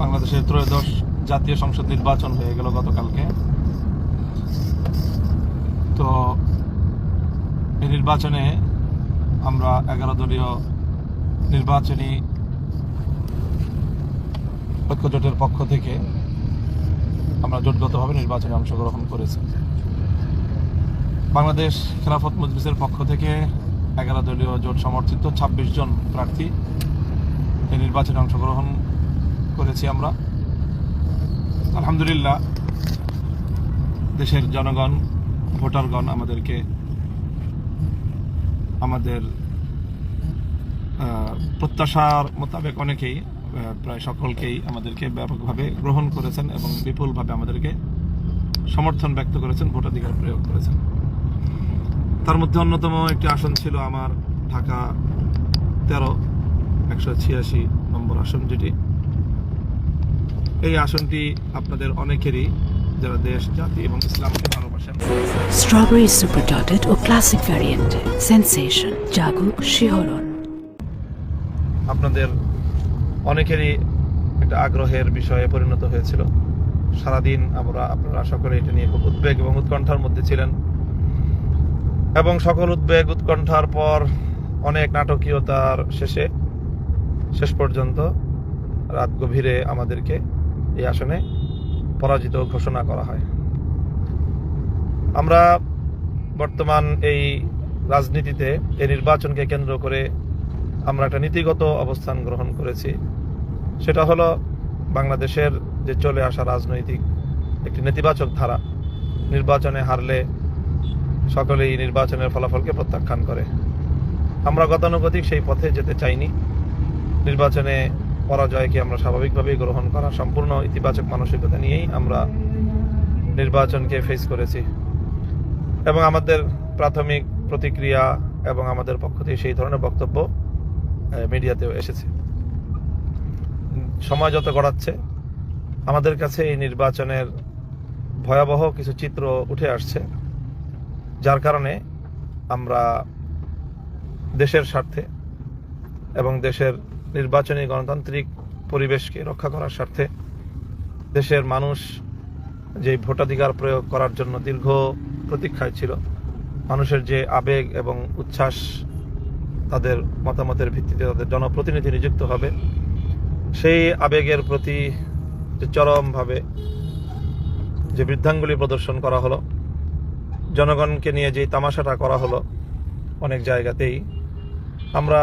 বাংলাদেশের ত্রয়োদশ জাতীয় সংসদ নির্বাচন হয়ে গেল গতকালকে। তো এই নির্বাচনে আমরা এগারো দলীয় নির্বাচনী ঐক্যজোটের পক্ষ থেকে আমরা জোটগতভাবে নির্বাচনে অংশগ্রহণ করেছি। বাংলাদেশ খেলাফত মজলিসের পক্ষ থেকে এগারো দলীয় জোট সমর্থিত ছাব্বিশ জন প্রার্থী এই নির্বাচনে অংশগ্রহণ করেছি আমরা। আলহামদুলিল্লাহ, দেশের জনগণ, ভোটারগণ আমাদেরকে, আমাদের প্রত্যাশার মোতাবেক অনেকেই প্রায় সকলকেই আমাদেরকে ব্যাপকভাবে গ্রহণ করেছেন এবং বিপুলভাবে আমাদেরকে সমর্থন ব্যক্ত করেছেন, ভোটাধিকার প্রয়োগ করেছেন। তার মধ্যে অন্যতম একটি আসন ছিল আমার ঢাকা তেরো, একশো ছিয়াশি নম্বর আসন যেটি। এই আসনটি আপনাদের অনেকেরই যারা দেশ জাতি এবং ইসলামকে ভালোবাসেন। স্ট্রবেরি সুপার ডটেড ও ক্লাসিক ভ্যারিয়েন্টে সেন্সেশন জাগুক শিহরণ আপনাদের অনেকেরই একটা আগ্রহের বিষয়ে পরিণত হয়েছিল। সারাদিন আমরা আপনারা সকলে এটা নিয়ে খুব উদ্বেগ এবং উৎকণ্ঠার মধ্যে ছিলেন। এবং সকল উদ্বেগ উৎকণ্ঠার পর অনেক নাটকীয়তার শেষে শেষ পর্যন্ত রাত গভীরে আমাদেরকে এই আসনে পরাজিত ঘোষণা করা হয়। আমরা বর্তমান এই রাজনীতিতে, এই নির্বাচনকে কেন্দ্র করে আমরা একটা নীতিগত অবস্থান গ্রহণ করেছি। সেটা হলো বাংলাদেশের যে চলে আসা রাজনৈতিক একটি নেতিবাচক ধারা, নির্বাচনে হারলে সকলেই নির্বাচনের ফলাফলকে প্রত্যাখ্যান করে। আমরা গতানুগতিক সেই পথে যেতে চাইনি। নির্বাচনে পরাজয়কে আমরা স্বাভাবিকভাবেই গ্রহণ করা সম্পূর্ণ ইতিবাচক মানসিকতা নিয়েই আমরা নির্বাচনকে ফেস করেছি। এবং আমাদের প্রাথমিক প্রতিক্রিয়া এবং আমাদের পক্ষ থেকে সেই ধরনের বক্তব্য মিডিয়াতেও এসেছে। সময় যত গড়াচ্ছে, আমাদের কাছে এই নির্বাচনের ভয়াবহ কিছু চিত্র উঠে আসছে, যার কারণে আমরা দেশের স্বার্থে এবং দেশের নির্বাচনী গণতান্ত্রিক পরিবেশকে রক্ষা করার স্বার্থে দেশের মানুষ যে ভোটাধিকার প্রয়োগ করার জন্য দীর্ঘ প্রতীক্ষায় ছিল, মানুষের যে আবেগ এবং উচ্ছ্বাস, তাদের মতামতের ভিত্তিতে তাদের জনপ্রতিনিধি নিযুক্ত হবে, সেই আবেগের প্রতি যে চরমভাবে যে বৃদ্ধাঙ্গুলি প্রদর্শন করা হলো, জনগণকে নিয়ে যে তামাশাটা করা হলো অনেক জায়গাতেই, আমরা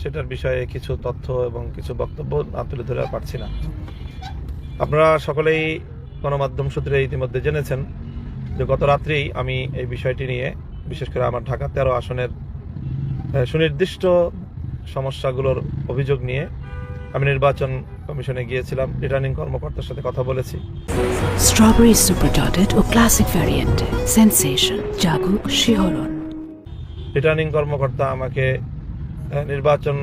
সেটার বিষয়ে কিছু তথ্য এবং কিছু বক্তব্য না তুলে ধরে পারছি না। আপনারা সকলেই গণমাধ্যম সূত্রে ইতিমধ্যে জেনেছেন যে গত রাত্রেই আমি এই বিষয়টি নিয়ে বিশেষ করে আমার ঢাকা তেরো আসনের সুনির্দিষ্ট সমস্যাগুলোর অভিযোগ নিয়ে আমি নির্বাচন কমিশনে গিয়েছিলাম রিটার্নিং কর্মকর্তার সাথে কথা বলেছি। স্ট্রবেরি সুপার ডটেড ও ক্লাসিক ভ্যারিয়েন্টে সেন্সেশন জাগুক শিহরণ রিটার্নিং কর্মকর্তা আমাকে নির্বাচন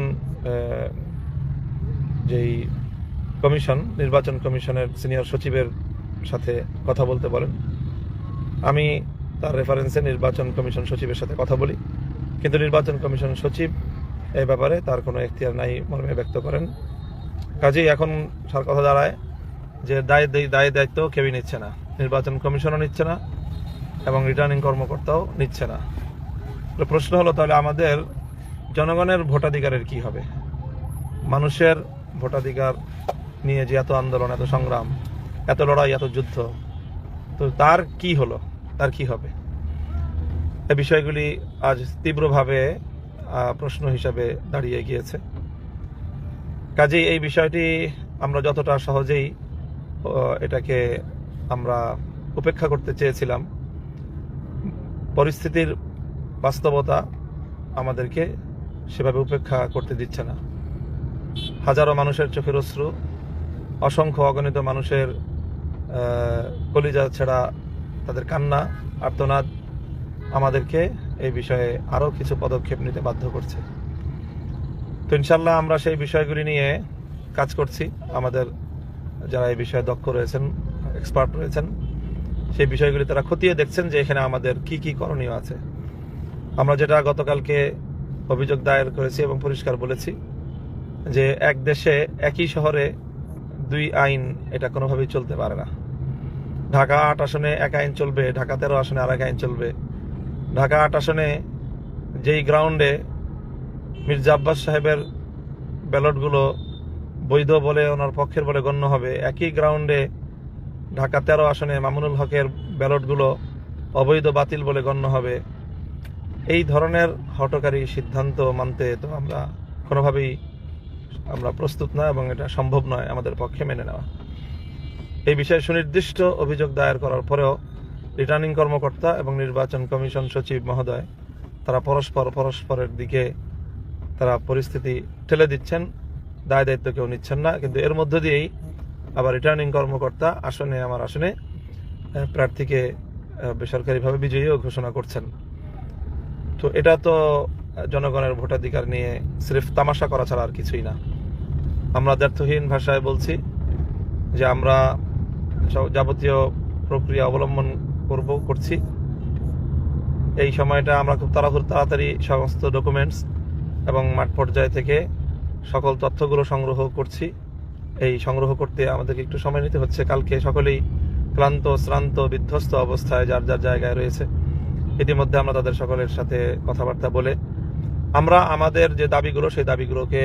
যেই কমিশন, নির্বাচন কমিশনের সিনিয়র সচিবের সাথে কথা বলতে বলেন। আমি তার রেফারেন্সে নির্বাচন কমিশন সচিবের সাথে কথা বলি। কিন্তু নির্বাচন কমিশন সচিব এই ব্যাপারে তার কোনো এখতিয়ার নাই মর্মে ব্যক্ত করেন। কাজেই এখন সার কথা দাঁড়ায় যে দায় দায় দায়িত্ব কেউই নিচ্ছে না। নির্বাচন কমিশনও নিচ্ছে না এবং রিটার্নিং কর্মকর্তাও নিচ্ছে না। প্রশ্ন হলো তাহলে আমাদের জনগণের ভোটাধিকারের কি হবে? মানুষের ভোটাধিকার নিয়ে যে এত আন্দোলন, এত সংগ্রাম, এত লড়াই, এত যুদ্ধ, তো তার কি হলো? তার কি হবে? এ বিষয়গুলি আজ তীব্রভাবে প্রশ্ন হিসাবে দাঁড়িয়ে গিয়েছে। কাজেই এই বিষয়টি আমরা যতটা সহজেই এটাকে আমরা উপেক্ষা করতে চেয়েছিলাম, পরিস্থিতির বাস্তবতা আমাদেরকে সেভাবে উপেক্ষা করতে দিচ্ছে না। হাজারো মানুষের চোখের অশ্রু, অসংখ্য অগণিত মানুষের কলিজা ছেড়া তাদের কান্না, আর্তনাদ আমাদেরকে এই বিষয়ে আরও কিছু পদক্ষেপ নিতে বাধ্য করছে। তো ইনশাল্লাহ আমরা সেই বিষয়গুলি নিয়ে কাজ করছি। আমাদের যারা এই বিষয়ে দক্ষ রয়েছেন, এক্সপার্ট রয়েছেন, সেই বিষয়গুলি তারা খতিয়ে দেখছেন যে এখানে আমাদের কি কি করণীয় আছে। আমরা যেটা গতকালকে অভিযোগ দায়ের করেছি এবং পরিষ্কার বলেছি যে এক দেশে একই শহরে দুই আইন এটা কোনোভাবেই চলতে পারে না। ঢাকা আট আসনে এক আইন চলবে, ঢাকা তেরো আসনে আর এক আইন চলবে। ঢাকা আট আসনে যেই গ্রাউন্ডে মির্জা আব্বাস সাহেবের ব্যালটগুলো বৈধ বলে ওনার পক্ষের বলে গণ্য হবে, একই গ্রাউন্ডে ঢাকা তেরো আসনে মামুনুল হকের ব্যালটগুলো অবৈধ বাতিল বলে গণ্য হবে। এই ধরনের হটকারী সিদ্ধান্ত মানতে তো আমরা কোনোভাবেই আমরা প্রস্তুত না এবং এটা সম্ভব নয় আমাদের পক্ষে মেনে নেওয়া। এই বিষয়ে সুনির্দিষ্ট অভিযোগ দায়ের করার পরেও রিটার্নিং কর্মকর্তা এবং নির্বাচন কমিশন সচিব মহোদয় তারা পরস্পর পরস্পরের দিকে তারা পরিস্থিতি ঠেলে দিচ্ছেন, দায় দায়িত্ব কেউ নিচ্ছেন না। কিন্তু এর মধ্য দিয়েই আবার রিটার্নিং কর্মকর্তা আসনে, আমার আসনে প্রার্থীকে বেসরকারিভাবে বিজয়ীও ঘোষণা করছেন। তো এটা তো জনগণের ভোটাধিকার নিয়ে সিরেফ তামাশা করা ছাড়া আর কিছুই না। আমরা দ্ব্যর্থহীন ভাষায় বলছি যে আমরা যাবতীয় প্রক্রিয়া অবলম্বন করব, করছি। এই সময়টা আমরা খুব তাড়াহুড়ো, তাড়াতাড়ি সমস্ত ডকুমেন্টস এবং মাঠ পর্যায় থেকে সকল তথ্যগুলো সংগ্রহ করছি। এই সংগ্রহ করতে আমাদেরকে একটু সময় নিতে হচ্ছে। কালকে সকলেই ক্লান্ত, শ্রান্ত, বিধ্বস্ত অবস্থায় যার যার জায়গায় রয়েছে। ইতিমধ্যে আমরা তাদের সকলের সাথে কথাবার্তা বলে আমরা আমাদের যে দাবিগুলো, সেই দাবিগুলোকে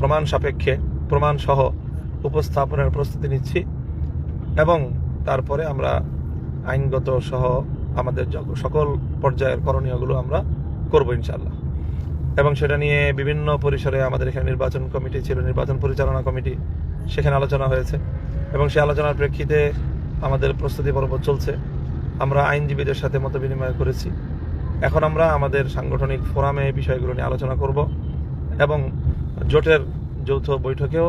প্রমাণ সাপেক্ষে প্রমাণ সহ উপস্থাপনের প্রস্তুতি নিচ্ছি এবং তারপরে আমরা আইনগত সহ আমাদের সকল পর্যায়ের করণীয়গুলো আমরা করব ইনশাল্লাহ এবং সেটা নিয়ে বিভিন্ন পরিসরে আমাদের এখানে নির্বাচন কমিটি ছিল, নির্বাচন পরিচালনা কমিটি, সেখানে আলোচনা হয়েছে। এবং সেই আলোচনার প্রেক্ষিতে আমাদের প্রস্তুতি পর্ব চলছে। আমরা আইনজীবীদের সাথে মত বিনিময় করেছি। এখন আমরা আমাদের সাংগঠনিক ফোরামে এই বিষয়গুলো নিয়ে আলোচনা করব এবং জোটের যৌথ বৈঠকেও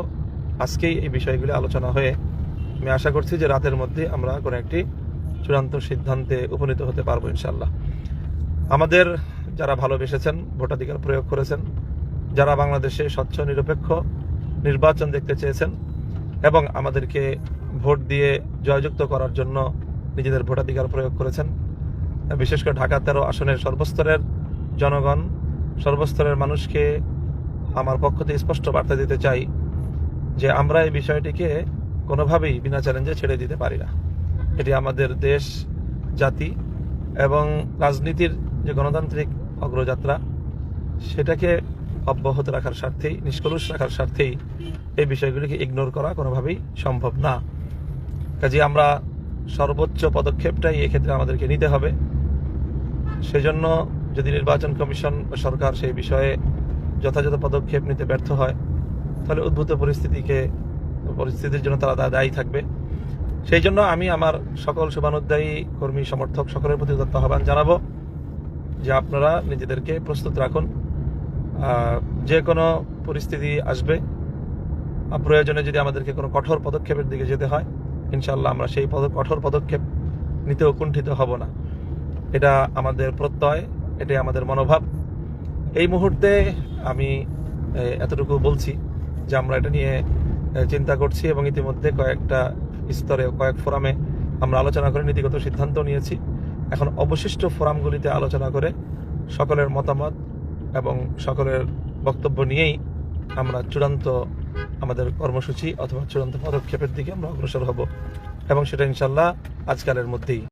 আজকেই এই বিষয়গুলি আলোচনা হয়ে আমি আশা করছি যে রাতের মধ্যে আমরা কোনো একটি চূড়ান্ত সিদ্ধান্তে উপনীত হতে পারব ইনশাল্লাহ আমাদের যারা ভালোবেসেছেন, ভোটাধিকার প্রয়োগ করেছেন, যারা বাংলাদেশে স্বচ্ছ, নিরপেক্ষ নির্বাচন দেখতে চেয়েছেন এবং আমাদেরকে ভোট দিয়ে জয়যুক্ত করার জন্য নিজেদের ভোটাধিকার প্রয়োগ করেছেন। বিশেষ করে ঢাকা তেরো আসনের সর্বস্তরের জনগণ, সর্বস্তরের মানুষকে আমার পক্ষ থেকে স্পষ্ট বার্তা দিতে চাই যে আমরা এই বিষয়টিকে কোনোভাবেই বিনা চ্যালেঞ্জে ছেড়ে দিতে পারি না। এটি আমাদের দেশ, জাতি এবং রাজনীতির যে গণতান্ত্রিক অগ্রযাত্রা, সেটাকে অব্যাহত রাখার স্বার্থেই, নিষ্কলুষ রাখার স্বার্থেই এই বিষয়গুলিকে ইগনোর করা কোনোভাবেই সম্ভব না। কাজে আমরা সর্বোচ্চ পদক্ষেপটাই এক্ষেত্রে আমাদেরকে নিতে হবে। সেজন্য যদি নির্বাচন কমিশন সরকার সেই বিষয়ে যথাযথ পদক্ষেপ নিতে ব্যর্থ হয়, তাহলে উদ্ভূত পরিস্থিতিকে, পরিস্থিতির জন্য তারা দায়ী থাকবে। সেই জন্য আমি আমার সকল শুভানুদ্দায়ী কর্মী, সমর্থক সকলের প্রতি উদাত্ত আহ্বান জানাব যে আপনারা নিজেদেরকে প্রস্তুত রাখুন। যে কোনো পরিস্থিতি আসবে প্রয়োজনে যদি আমাদেরকে কোনো কঠোর পদক্ষেপের দিকে যেতে হয় ইনশাল্লাহ আমরা সেই পদ কঠোর পদক্ষেপ নিতেও কুণ্ঠিত হব না। এটা আমাদের প্রত্যয়, এটাই আমাদের মনোভাব। এই মুহূর্তে আমি এতটুকু বলছি যে আমরা এটা নিয়ে চিন্তা করছি এবং ইতিমধ্যে কয়েকটা স্তরে, কয়েক ফোরামে আমরা আলোচনা করে নীতিগত সিদ্ধান্ত নিয়েছি। এখন অবশিষ্ট ফোরামগুলিতে আলোচনা করে সকলের মতামত এবং সকলের বক্তব্য নিয়েই আমরা চূড়ান্ত আমাদের কর্মসূচি অথবা চূড়ান্ত পদক্ষেপের দিকে আমরা অগ্রসর হব। এবং সেটা ইনশাল্লাহ আজকালের মধ্যেই।